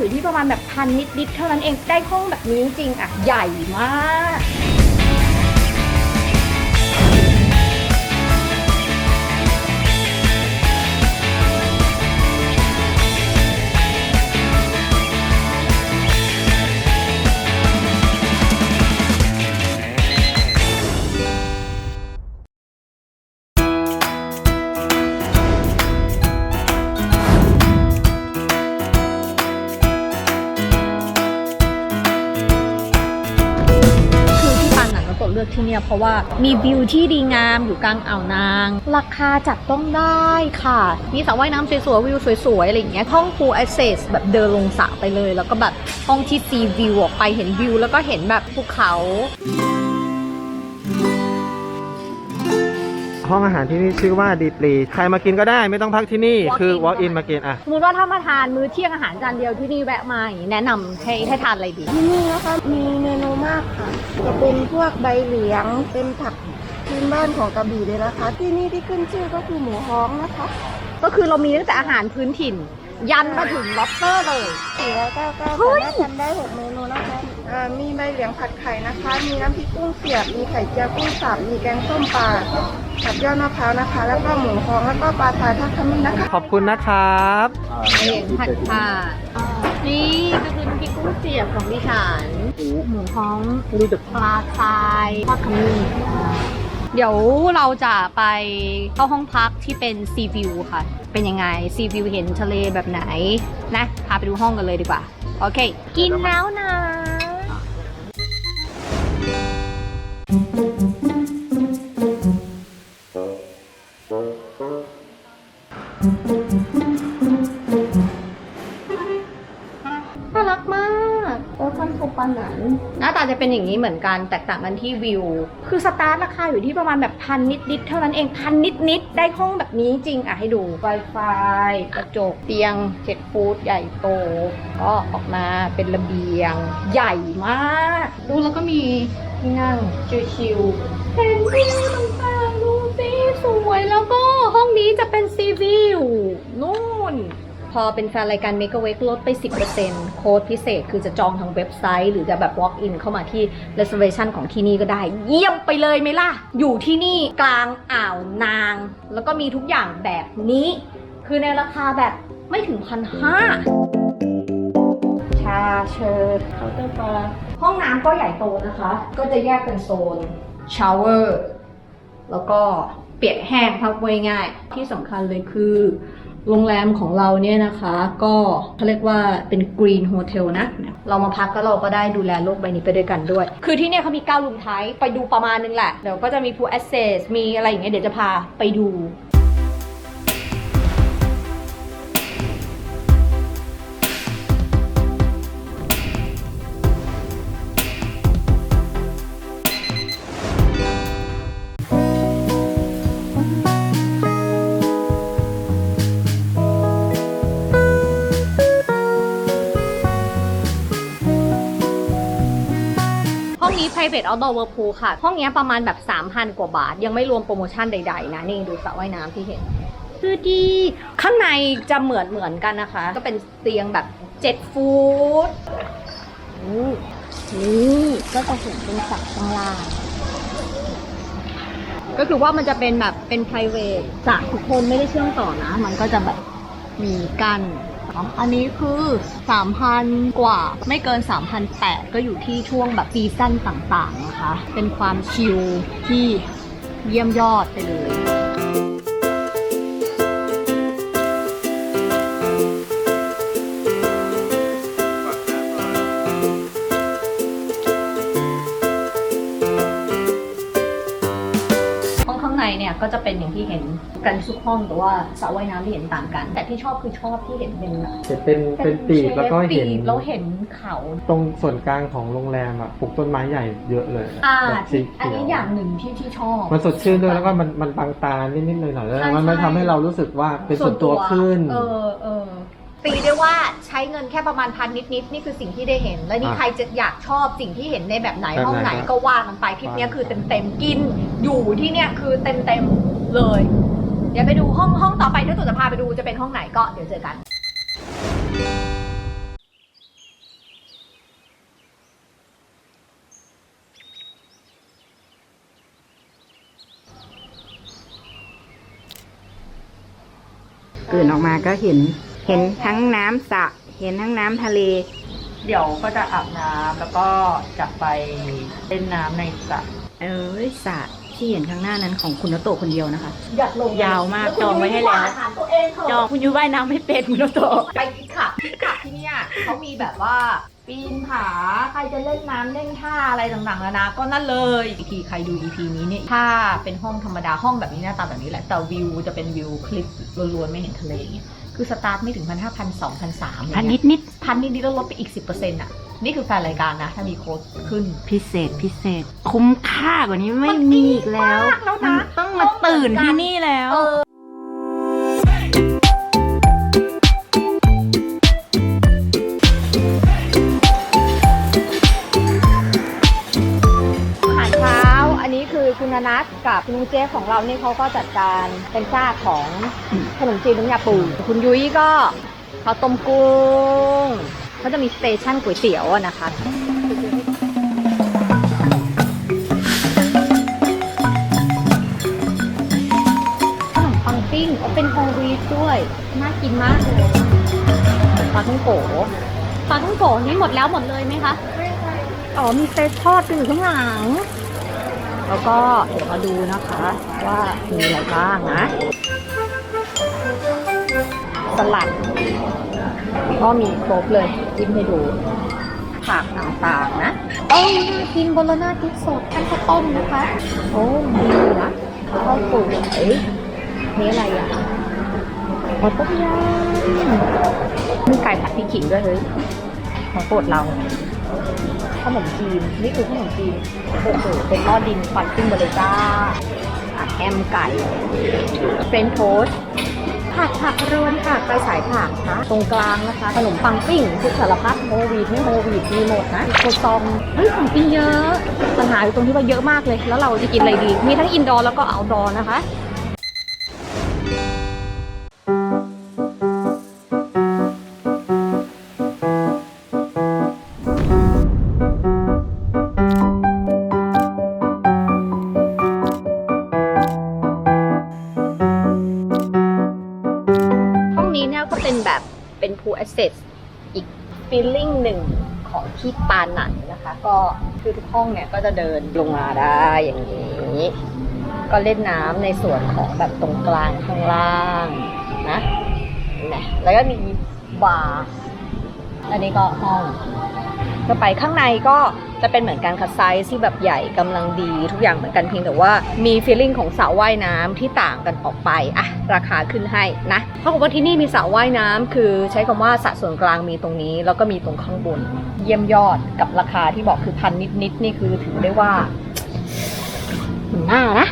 อยู่ที่ประมาณแบบพันนิดๆเท่านั้นเองได้ห้องแบบนี้จริงๆอะใหญ่มาก ที่เนี่ยเพราะว่ามีวิวที่ดีงามอยู่กลางอ่าวนาง ราคาจับต้องได้ค่ะ มีสระว่ายน้ำสวยๆวิวสวยๆอะไรอย่างเงี้ยห้อง full access แบบเดินลงสระไปเลย แล้วก็แบบห้องที่ซีวิวออกไปเห็นวิวแล้วก็เห็นแบบภูเขา ห้องอาหารที่นี่ชื่อว่าดีปรีใครมากินก็ได้ไม่ต้องพักที่นี่ Walk in คือ walk ก็ in ได้มากินอะ สมมติว่าถ้ามาทานมื้อเที่ยงอาหารจานเดียวที่นี่แวะมาอย่างงี้แนะนำให้ให้ทานอะไรดี ที่นี่นะคะมีเมนูมากค่ะ จะเป็นพวกใบเหลียง เป็นผักพื้นบ้านของกระบี่เลยนะคะ ที่นี่ที่ขึ้นชื่อก็คือหมูฮ้องนะคะก็คือเรามีตั้งแต่อาหารพื้นถิ่น ยันมาถึงล็อบสเตอร์เลย 499เฮ้สาย มารถทำได้ 6 เมนูนะคะอ่ามีใบเหลียงผัดไข่นะคะ มีน้ำพริกกุ้งเสียบ มีไข่เจียวกุ้งสับ มีแกงส้มปลา ผัดยอดมะพร้าวนะคะ แล้วก็หมูฮ้องแล้วก็ปลาทายทอดขมิ้นนะคะขอบคุณนะครับเองผัดผ่านี่ก็คือน้ำพริกกุ้งเสียบของดิฉันหมูฮ้องรูดปลาทรายทอดขมิ้นเดี๋ยวเราจะไปเข้าห้องพักที่เป็นซีวิวค่ะ เป็นยังไงซีวิวเห็นทะเลแบบไหนนะพาไปดูห้องกันเลยดีกว่า โอเค กินแล้วนะ เป็นอย่างนี้เหมือนกันแตกต่างกันที่วิว คือสตาร์ทราคาอยู่ที่ประมาณแบบพันนิดๆเท่านั้นเองพันนิดๆได้ห้องแบบนี้จริงอะให้ดู Wi-Fi กระจกเตียงเจ็ดฟุตใหญ่โต ก็ออกมาเป็นระเบียง ใหญ่มาก ดูแล้วก็มีที่นั่งชิวๆเห็นวิวต่างๆดูสิสวยแล้วก็ห้องนี้จะเป็นซีวิวนู่น พอเป็นแฟนรายการ Make a w a k e ลดไป 10%โค้ดพิเศษคือจะจองทางเว็บไซต์ หรือจะแบบ walk in เข้ามาที่ reservation ของที่นี่ก็ได้ เยี่ยมไปเลยไหมล่ะ อยู่ที่นี่กลางอ่าวนาง แล้วก็มีทุกอย่างแบบนี้ คือในราคาแบบไม่ถึงพันห้าชาเชอร์เคาน์เตอร์บาร์ห้องน้ำก็ใหญ่โตนะคะ ก็จะแยกเป็นโซนชาวเวอร์แล้วก็เปียกแห้งพักไว้ง่าย ที่สำคัญเลยคือ โรงแรมของเราเนี่ยนะคะ ก็เขาเรียกว่าเป็นกรีนโฮเทลนะ เรามาพักก็เราก็ได้ดูแลโลกใบนี้ไปด้วยกันด้วย คือที่เนี่ยเขามี9รูมไทป์ไปดูประมาณนึงแหละ เดี๋ยวก็จะมีพูลแอสเซสมีอะไรอย่างเงี้ยเดี๋ยวจะพาไปดู private outdoor whirlpool ค่ะ ห้องเนี้ยประมาณแบบ 3,000 กว่าบาท ยังไม่รวมโปรโมชั่นใดๆ นะ นี่ดูสระว่ายน้ำที่เห็นคือดีข้างในจะเหมือนเหมือนกันนะคะ ก็เป็นเตียงแบบ 7 ฟุตอู้นี่ก็จะเห็นเป็นสระข้างล่างก็คือว่ามันจะเป็นแบบเป็น private สระทุกคนไม่ได้เชื่อมต่อนะ มันก็จะแบบมีกัน อันนี้คือ 3,000 กว่าไม่เกิน 3,008ก็อยู่ที่ช่วงแบบซีซั่นต่างๆนะคะ เป็นความชิลที่เยี่ยมยอดไปเลย เนี่ยก็จะเป็นอย่างที่เห็นกันทุกห้องแต่ว่าสระว่ายน้ำที่เห็นต่างกัน แต่ที่ชอบคือชอบที่เห็นเป็นแบบเป็นเป็นปีกแล้วก็เห็นปีแล้วเห็นเขาตรงส่วนกลางของโรงแรมอะปลูกต้นไม้ใหญ่เยอะเลยอ่าแบบสีอันเขียวนี้อย่างหนึ่งที่ที่ชอบ มันสดชื่นด้วยแล้วก็มันมันบางตานิดๆหน่อยๆแล้วใช่มันมันใช่ทำให้เรารู้สึกว่าเป็นส่วนตัวขึ้น เออเออ ตีได้ว่าใช้เงินแค่ประมาณพันนิดนิดนี่คือสิ่งที่ได้เห็น และนี่ใครจะอยากชอบสิ่งที่เห็นในแบบไหนห้องไหนก็ว่ามันไปคลิปนี้คือเต็มเต็มกินอยู่ที่เนี่ยคือเต็มเต็มเลย เดี๋ยวไปดูห้องห้องต่อไปที่ตุ๋นจะพาไปดูจะเป็นห้องไหนก็เดี๋ยวเจอกัน ตื่นออกมาก็เห็น เห็นทั้งน้ำสระเห็นทั้งน้ำทะเล เดี๋ยวก็จะอาบน้ำแล้วก็จะไปเล่นน้ำในสระเออสระที่เห็นข้างหน้านั้นของคุณโนโตะคนเดียวนะคะ อยากลงยาวมากจองไว้ให้แล้ว ถามตัวเองเถจองอะคุณยูว่ายน้ำไม่เป็นคุณโนโตะไปที่ขับที่ขับที่เนี่ยเขามีแบบว่า ปีนผาใครจะเล่นน้ำเล่นท่าอะไรต่างๆนานาก็นั่นเลย EP ใครดู EP นี้เนี่ยถ้าเป็นห้องธรรมดาห้องแบบนี้หน้าตาแบบนี้แหละแต่วิวจะเป็นวิวคลิปล้วนๆไม่เห็นทะเลอย่างเงี้ย คือสตาร์ทไม่ถึงพันห้าพันสองพันสามพันนิดนิดพันนิดๆแล้วลดไปอีกสิบเปอร์เซ็นต์อะ นี่คือแฟนรายการนะ ถ้ามีโค้ดขึ้นพิเศษพิเศษ คุ้มค่ากว่านี้ไม่มีอีกแล้วมากแล้วนะมันต้องมาตื่นที่นี่แล้ว นัทกับคุณลุงเจฟของเรานี่เขาก็จัดการเป็นซากของขนมจีนน้ำยาปูคุณยุ้ยก็เขาต้มกุ้งเขาจะมีสเตชันก๋วยเตี๋ยวอะนะคะขนมปังปิ้งเป็นโฮลวีทด้วย น่ากินมากเลยปลาท่องโกปลาท่องโกนี้หมดแล้วหมดเลยไหมคะ อ๋อมีเฟสทอดอยู่ข้างหลัง แล้วก็เดี๋ยวมาดูนะคะว่ามีอะไรบ้างนะ สลัด ก็มีครบเลยจิ้มให้ดูผักต่างๆนะโอ้น่ากินบโลน่าพริกสดขั้นข้าวต้มนะคะ โอ้ดีนะข้าวสวยนี่อะไรอะหอต้มยำมีไก่ผัดพริกขิงด้วยเฮ้ยของโปรดเรา ขนมจีน นี่คือขนมจีนโอ้โหเป็นหม้อดินควันขึ้นมาเลยจ้าอะแฮมไก่เฟรนโทสผักผักรวนค่ะไปสายผักนะตรงกลางนะคะขนมปังปิ้งทุกสารพัดโฮวีดไม่โฮวีดมีหมดนะโคซองเฮ้ยของกินเยอะปัญหาอยู่ตรงที่ว่าเยอะมากเลย แล้วเราจะกินอะไรดี มีทั้งอินดอร์แล้วก็เอาดอร์นะคะ เป็น pool access อีก feeling หนึ่งของที่ปานันนะคะ ก็คือทุกห้องเนี่ยก็จะเดินลงมาได้อย่างนี้ ก็เล่นน้ำในส่วนของแบบตรงกลางข้างล่างนะนะแล้วก็มีบาร์อันนี้ก็ห้อง ก็ไปข้างในก็จะเป็นเหมือนกันค่ะไซส์ที่แบบใหญ่กำลังดีทุกอย่างเหมือนกันเพียงแต่ว่ามีฟีลลิ่งของสระว่ายน้ำที่ต่างกันออกไปอะราคาขึ้นให้นะเพราะว่าที่นี่มีสระว่ายน้ำคือใช้คำว่าสระส่วนกลางมีตรงนี้ แล้วก็มีตรงข้างบน เยี่ยมยอดกับราคาที่บอกคือพันนิดๆนี่คือถือได้ว่าหน้านะ